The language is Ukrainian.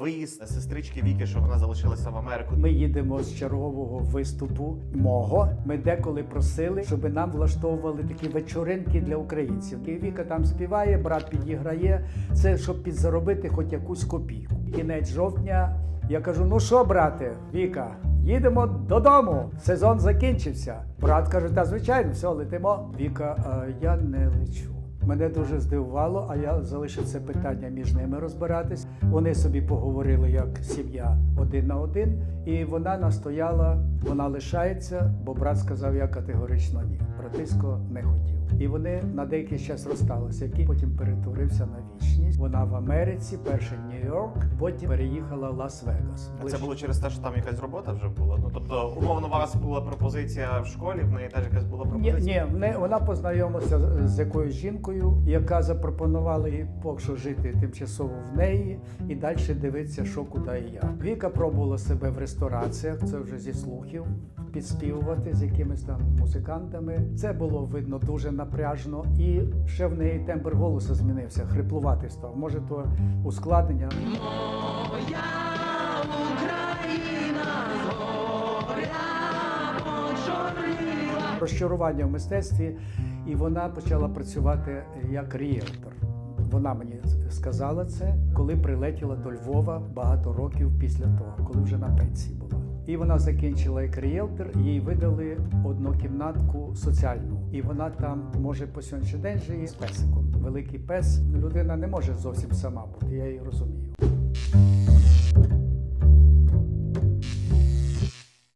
Виїзд сестрички Віки, що вона залишилася в Америку. Ми їдемо з чергового виступу мого. Ми деколи просили, щоб нам влаштовували такі вечоринки для українців. І Віка там співає, брат підіграє. Це щоб підзаробити хоч якусь копійку. Кінець жовтня. Я кажу: ну що, брате, Віка, їдемо додому. Сезон закінчився. Брат каже: та звичайно, все, летимо. Віка, а я не лечу. Мене дуже здивувало, а я залишив це питання між ними розбиратись. Вони собі поговорили як сім'я один на один, і вона настояла, вона лишається, бо брат сказав, я категорично ні. Братисько не хотів. І вони на деякий час розсталися, який потім перетворився на вічність. Вона в Америці, перше Нью-Йорк, потім переїхала в Лас-Вегас. А це було через те, що там якась робота вже була. Ну тобто, умовно, у вас була пропозиція в школі, в неї теж якась була Ні, пропозиція. ні, не- вона познайомилася з якоюсь жінкою, яка запропонувала їй поки що жити тимчасово в неї і далі дивитися, що куди і як. Віка пробувала себе в рестораціях, це вже зі слухів, підспівувати з якимись там музикантами. Це було видно дуже напряжно, і ще в неї тембр голосу змінився, хриплуватий став. Може, то ускладнення. розчарування в мистецтві, і вона почала працювати як ріелтор. Вона мені сказала це, коли прилетіла до Львова багато років після того, коли вже на пенсії була. І вона закінчила як ріелтор, їй видали однокімнатку соціальну, і вона там може по сьогоднішній день жиє з песиком. Великий пес людина не може зовсім сама бути. Я її розумію.